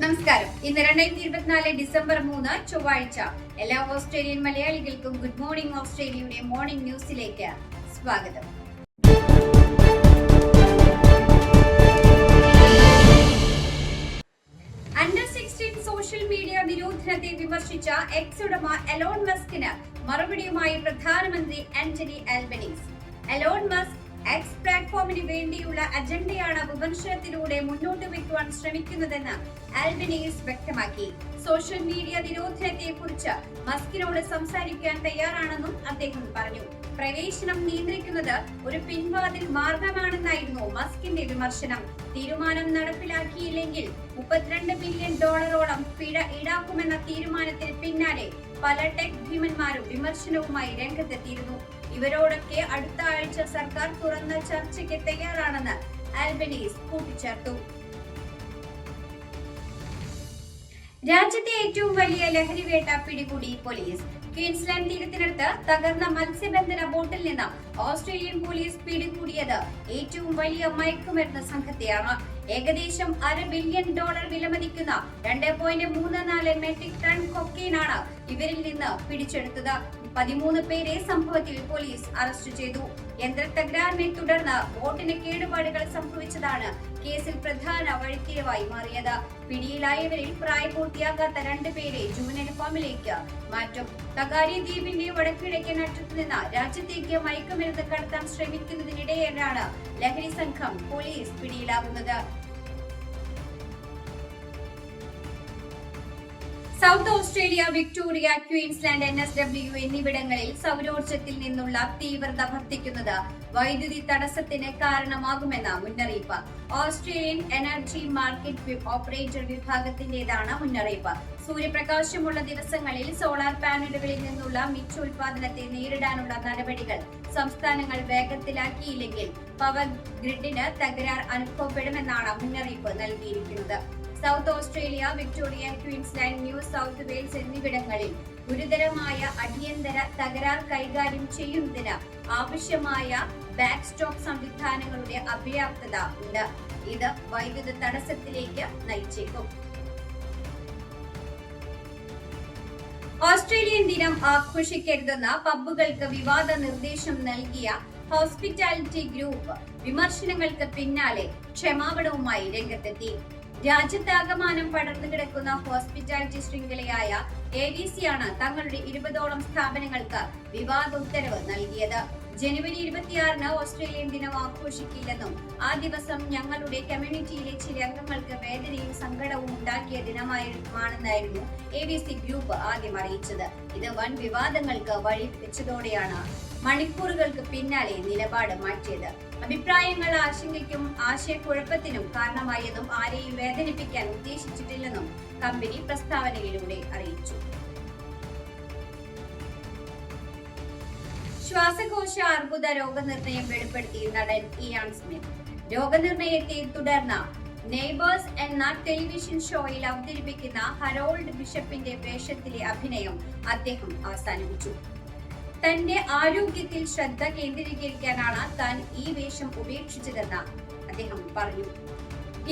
നമസ്കാരം. ഇന്ന് രണ്ടായിരത്തി ഇരുപത്തിനാല് ഡിസംബർ മൂന്ന് ചൊവ്വാഴ്ച. എല്ലാ ഓസ്ട്രേലിയൻ മലയാളികൾക്കും ഗുഡ് മോർണിംഗ് ഓസ്ട്രേലിയയുടെ മോർണിംഗ് ന്യൂസിലേക്ക് സ്വാഗതം. അണ്ടർ സിക്സ്റ്റീൻ സോഷ്യൽ മീഡിയ നിരോധനത്തെ വിമർശിച്ച എക്സ് ഉടമ എലോൺ മസ്കിന് മറുപടിയുമായി പ്രധാനമന്ത്രി ആന്റണി ആൽബനീസ്. എലോൺ മസ്ക് പ്ലാറ്റ്ഫോമിന് വേണ്ടിയുള്ള അജണ്ടയാണ് വിമർശനത്തിലൂടെ മുന്നോട്ട് വെക്കുവാൻ ശ്രമിക്കുന്നതെന്ന് ആൽബനീസ് വ്യക്തമാക്കി. സോഷ്യൽ മീഡിയ നിരോധനത്തെ കുറിച്ച് മസ്കിനോട് സംസാരിക്കാൻ തയ്യാറാണെന്നും അദ്ദേഹം പറഞ്ഞു. പ്രവേശനം നിയന്ത്രിക്കുന്നത് ഒരു പിൻവാതിൽ മാർഗമാണെന്നായിരുന്നു മസ്കിന്റെ വിമർശനം. തീരുമാനം നടപ്പിലാക്കിയില്ലെങ്കിൽ മുപ്പത്തിരണ്ട് ബില്യൺ ഡോളറോളം പിഴ ഈടാക്കുമെന്ന തീരുമാനത്തിന് പിന്നാലെ പല ടെക് ഭീമന്മാരും വിമർശനവുമായി രംഗത്തെത്തിയിരുന്നു. ഇവരോടൊക്കെ അടുത്ത ആഴ്ച സർക്കാർ തുറന്ന ചർച്ചയ്ക്ക് തയ്യാറാണെന്ന് ആൽബനീസ് കൂട്ടിച്ചേർത്തു. രാജ്യത്തെ ഏറ്റവും വലിയ ലഹരിവേട്ട പിടികൂടി പോലീസ്. ക്വീൻസ്ലാൻഡ് തീരത്തിനടുത്ത് തകർന്ന മത്സ്യബന്ധന ബോട്ടിൽ നിന്ന് ഓസ്ട്രേലിയൻ പോലീസ് പിടികൂടിയത് ഏറ്റവും വലിയ മയക്കുമരുന്ന് സംഘത്തെയാണ്. ഏകദേശം അര ബില്യൺ ഡോളർ വിലമതിക്കുന്ന രണ്ട് പോയിന്റ് മൂന്ന് നാല് മെട്രിക് ടൺ കൊക്കെയിനാണ് ഇവരിൽ നിന്ന് പിടിച്ചെടുത്തത്. പതിമൂന്ന് പേരെ സംഭവത്തിൽ പോലീസ് അറസ്റ്റ് ചെയ്തു. യന്ത്രത്തകരാറിനെ തുടർന്ന് ബോട്ടിന് കേടുപാടുകൾ സംഭവിച്ചതാണ് കേസിൽ പ്രധാന വഴിത്തിരിവായി മാറിയത്. പിടിയിലായവരിൽ പ്രായപൂർത്തിയാകാത്ത രണ്ടുപേരെ ജുവനൽ ഫാമിലേക്ക് മാറ്റും. തകാരി ദ്വീപിന്റെ വടക്കിഴക്കൻ അറ്റത്ത് നിന്ന് രാജ്യത്തേക്ക് മയക്കുമരുന്ന് കടത്താൻ ശ്രമിക്കുന്നതിനിടെയാണ് ലഹരി സംഘം police പിടിയിലാകുന്നത് South Australia Victoria Queensland N S W എന്നിവിടങ്ങളിൽ സൗരോർജത്തിൽ നിന്നുള്ള തീവ്രത വർദ്ധിക്കുന്നത് വൈദ്യുതി തടസ്സത്തിന് കാരണമാകുമെന്ന മുന്നറിയിപ്പ്. ഓസ്ട്രേലിയൻ എനർജി മാർക്കറ്റ് ഓപ്പറേറ്റർ വിഭാഗത്തിന്റേതാണ് മുന്നറിയിപ്പ്. സൂര്യപ്രകാശമുള്ള ദിവസങ്ങളിൽ സോളാർ പാനലുകളിൽ നിന്നുള്ള മിച്ചോൽപാദനത്തെ നേരിടാനുള്ള നടപടികൾ സംസ്ഥാനങ്ങൾ വേഗത്തിലാക്കിയില്ലെങ്കിൽ പവർ ഗ്രിഡിന് തകരാർ അനുഭവപ്പെടുമെന്നാണ് മുന്നറിയിപ്പ് നൽകിയിരിക്കുന്നത്. South Australia Victoria Queensland New South Wales എന്നിവിടങ്ങളിൽ ഗുരുതരമായ അടിയന്തര തകരാർ കൈകാര്യം ചെയ്യുന്നതിന് ആവശ്യമായ ബാക്ക് സ്റ്റോപ്പ് സംവിധാനങ്ങളുടെ അപര്യാപ്തത ഉണ്ട്. ഇത് വൈദ്യുത തടസ്സത്തിലേക്ക് നയിച്ചേക്കും. ഓസ്ട്രേലിയൻ ദിനം ആഘോഷിക്കരുതെന്ന പബ്ബുകൾക്ക് വിവാദ നിർദ്ദേശം നൽകിയ ഹോസ്പിറ്റാലിറ്റി ഗ്രൂപ്പ് വിമർശനങ്ങൾക്ക് പിന്നാലെ ക്ഷമാപണവുമായി രംഗത്തെത്തി. രാജ്യത്താകമാനം പടർന്നു കിടക്കുന്ന ഹോസ്പിറ്റാലിറ്റി ശൃംഖലയായ എ ഡി സി ആണ് തങ്ങളുടെ ഇരുപതോളം സ്ഥാപനങ്ങൾക്ക് വിവാദ ഉത്തരവ് നൽകിയത്. ജനുവരി ഇരുപത്തിയാറിന് ഓസ്ട്രേലിയൻ ദിനം ആഘോഷിക്കില്ലെന്നും ആ ദിവസം ഞങ്ങളുടെ കമ്മ്യൂണിറ്റിയിലെ ചില അംഗങ്ങൾക്ക് വേദനയും സങ്കടവും ഉണ്ടാക്കിയ ദിനമാണെന്നായിരുന്നു എ ഡി സി ഗ്രൂപ്പ് ആദ്യം അറിയിച്ചത്. ഇത് വൻ വിവാദങ്ങൾക്ക് വഴി വെച്ചതോടെയാണ് മണിക്കൂറുകൾക്ക് പിന്നാലെ നിലപാട് മാറ്റിയത്. അഭിപ്രായങ്ങൾ ആശങ്കയ്ക്കും ആശയക്കുഴപ്പത്തിനും കാരണമായതും ആരെയും വേദനിപ്പിക്കാൻ ഉദ്ദേശിച്ചിട്ടില്ലെന്നും കമ്പനി പ്രസ്താവനയിലൂടെ അറിയിച്ചു. ശ്വാസകോശ അർബുദ രോഗനിർണയം വെളിപ്പെടുത്തി നടൻ ഇയാൻ സ്മിത്ത്. രോഗനിർണയത്തെ തുടർന്ന് നെയ്ബേഴ്സ് എന്ന ടെലിവിഷൻ ഷോയിൽ അവതരിപ്പിക്കുന്ന ഹരോൾഡ് ബിഷപ്പിന്റെ വേഷത്തിലെ അഭിനയം അദ്ദേഹം അവസാനിപ്പിച്ചു. തന്റെ ആരോഗ്യത്തിൽ ശ്രദ്ധ കേന്ദ്രീകരിക്കാനാണ് താൻ ഈ വേഷം ഉപേക്ഷിച്ചതെന്ന് അദ്ദേഹം പറഞ്ഞു.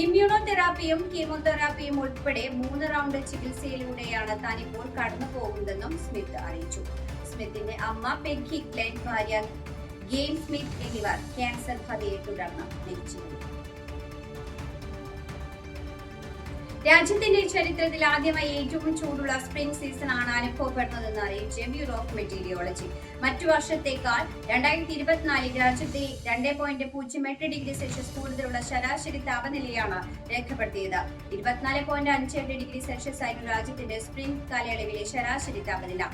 ഇമ്മ്യൂണോതെറാപ്പിയും കീമോതെറാപ്പിയും ഉൾപ്പെടെ മൂന്ന് റൗണ്ട് ചികിത്സയിലൂടെയാണ് താൻ ഇപ്പോൾ കടന്നു പോകുന്നതെന്നും സ്മിത്ത് അറിയിച്ചു. സ്മിത്തിന്റെ അമ്മ പെഗ്ഗി ഗ്ലെൻ ഭാര്യ ഗെയിം സ്മിത്ത് എന്നിവർ ക്യാൻസർ ബാധയെ തുടർന്ന് മരിച്ചിരുന്നു. രാജ്യത്തിന്റെ ചരിത്രത്തിൽ ആദ്യമായി ഏറ്റവും ചൂടുള്ള സ്പ്രിംഗ് സീസൺ ആണ് അനുഭവപ്പെടുന്നതെന്ന് അറിയിച്ച് ബ്യൂറോ ഓഫ് മെറ്റീരിയോളജി മറ്റു വർഷത്തേക്കാൾ രണ്ടായിരത്തി ഇരുപത്തിനാലിൽ രാജ്യത്തെ രണ്ട് പോയിന്റ് പൂജ്യം എട്ട് ഡിഗ്രി സെൽഷ്യസ് കൂടുതലുള്ള ശരാശരി താപനിലയാണ് രേഖപ്പെടുത്തിയത്. ഇരുപത്തിനാല് പോയിന്റ് അഞ്ച് എട്ട് ഡിഗ്രി സെൽഷ്യസ് ആയിരുന്നു രാജ്യത്തിന്റെ സ്പ്രിംഗ് കാലയളവിലെ ശരാശരി താപനില.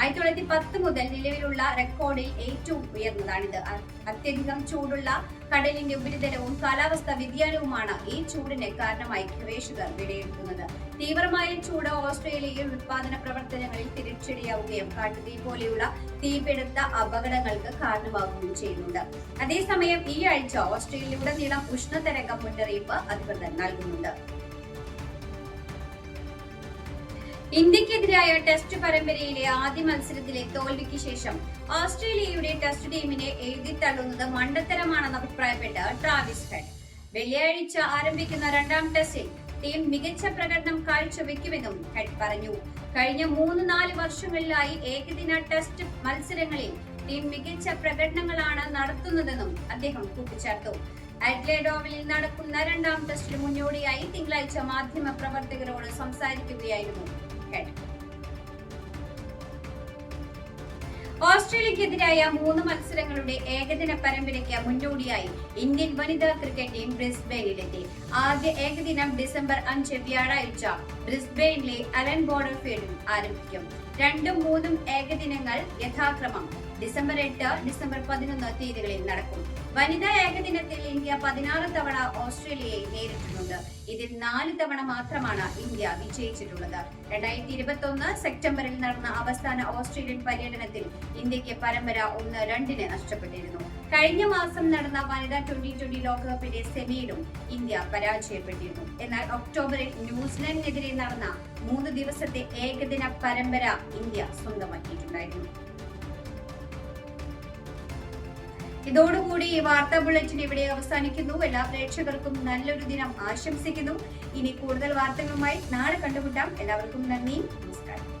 ആയിരത്തി തൊള്ളായിരത്തി പത്ത് മുതൽ നിലവിലുള്ള റെക്കോർഡിൽ ഏറ്റവും ഉയർന്നതാണിത്. അത്യധികം ചൂടുള്ള കടലിന്റെ ഉപരിതലവും കാലാവസ്ഥ വ്യതിയാനവുമാണ് ഈ ചൂടിന് കാരണമായി ഗവേഷകർ വിലയിരുത്തുന്നത്. തീവ്രമായ ചൂട് ഓസ്ട്രേലിയയിൽ ഉത്പാദന പ്രവർത്തനങ്ങളിൽ തിരിച്ചടിയാവുകയും കാട്ടുതീ പോലെയുള്ള തീപിടുത്ത അപകടങ്ങൾക്ക് കാരണമാവുകയും ചെയ്യുന്നുണ്ട്. അതേസമയം ഈ ആഴ്ച ഓസ്ട്രേലിയയിലുടനീളം ഉഷ്ണതരംഗം മുന്നറിയിപ്പ് അധികൃതർ നൽകുന്നുണ്ട്. ഇന്ത്യക്കെതിരായ ടെസ്റ്റ് പരമ്പരയിലെ ആദ്യ മത്സരത്തിലെ തോൽവിക്ക് ശേഷം ഓസ്ട്രേലിയയുടെ ടെസ്റ്റ് ടീമിനെ എഴുതിത്തള്ളുന്നത് മണ്ടത്തരമാണെന്ന് അഭിപ്രായപ്പെട്ട ട്രാവിസ് ഹെഡ്. വെള്ളിയാഴ്ച ആരംഭിക്കുന്ന രണ്ടാം ടെസ്റ്റിൽ ടീം മികച്ച പ്രകടനം കാഴ്ചവെക്കുമെന്നും ഹെഡ് പറഞ്ഞു. കഴിഞ്ഞ മൂന്ന് നാല് വർഷങ്ങളിലായി ഏകദിന ടെസ്റ്റ് മത്സരങ്ങളിൽ ടീം മികച്ച പ്രകടനങ്ങളാണ് നടത്തുന്നതെന്നും അദ്ദേഹം കൂട്ടിച്ചേർത്തു. അഡ്ലേഡോവിൽ നടക്കുന്ന രണ്ടാം ടെസ്റ്റിന് മുന്നോടിയായി തിങ്കളാഴ്ച മാധ്യമ പ്രവർത്തകരോട് സംസാരിക്കുകയായിരുന്നു ഓസ്ട്രേലിയക്കെതിരായ മൂന്ന് മത്സരങ്ങളുടെ ഏകദിന പരമ്പരയ്ക്ക് മുന്നോടിയായി ഇന്ത്യൻ വനിതാ ക്രിക്കറ്റ് ടീം ബ്രിസ്ബെയിനിലെത്തി. ആദ്യ ഏകദിനം ഡിസംബർ അഞ്ച് വ്യാഴാഴ്ച ബ്രിസ്ബെയിനിലെ അലൻ ബോർഡർ ഫീൽഡിൽ ആരംഭിക്കും. രണ്ടും മൂന്നും ഏകദിനങ്ങൾ യഥാക്രമം. ഡിസംബർ എട്ട് ഡിസംബർ പതിനൊന്ന് തീയതികളിൽ നടക്കും. വനിതാ ഏകദിനത്തിൽ ഇന്ത്യ പതിനാറ് തവണ ഓസ്ട്രേലിയയെ നേരിട്ടിട്ടുണ്ട്. ഇതിൽ നാല് തവണ മാത്രമാണ് ഇന്ത്യ വിജയിച്ചിട്ടുള്ളത്. രണ്ടായിരത്തി ഇരുപത്തി ഒന്ന് സെപ്റ്റംബറിൽ നടന്ന അവസാന ഓസ്ട്രേലിയൻ പര്യടനത്തിൽ ഇന്ത്യയ്ക്ക് പരമ്പര ഒന്ന് രണ്ടിന് നഷ്ടപ്പെട്ടിരുന്നു. കഴിഞ്ഞ മാസം നടന്ന വനിതാ ട്വന്റി ട്വന്റി ലോകകപ്പിന്റെ സെമിയിലും ഇന്ത്യ പരാജയപ്പെട്ടിരുന്നു. എന്നാൽ ഒക്ടോബറിൽ ന്യൂസിലൻഡിനെതിരെ നടന്ന മൂന്ന് ദിവസത്തെ ഏകദിന പരമ്പര ഇന്ത്യ സ്വന്തമാക്കിയിട്ടുണ്ടായിരുന്നു. ഇതോടുകൂടി ഈ വാർത്താ ബുള്ളറ്റിൻ ഇവിടെ അവസാനിക്കുന്നു. എല്ലാ പ്രേക്ഷകർക്കും നല്ലൊരു ദിനം ആശംസിക്കുന്നു. ഇനി കൂടുതൽ വാർത്തകളുമായി നാളെ കണ്ടുമുട്ടാം. എല്ലാവർക്കും നന്ദി. നമസ്കാരം.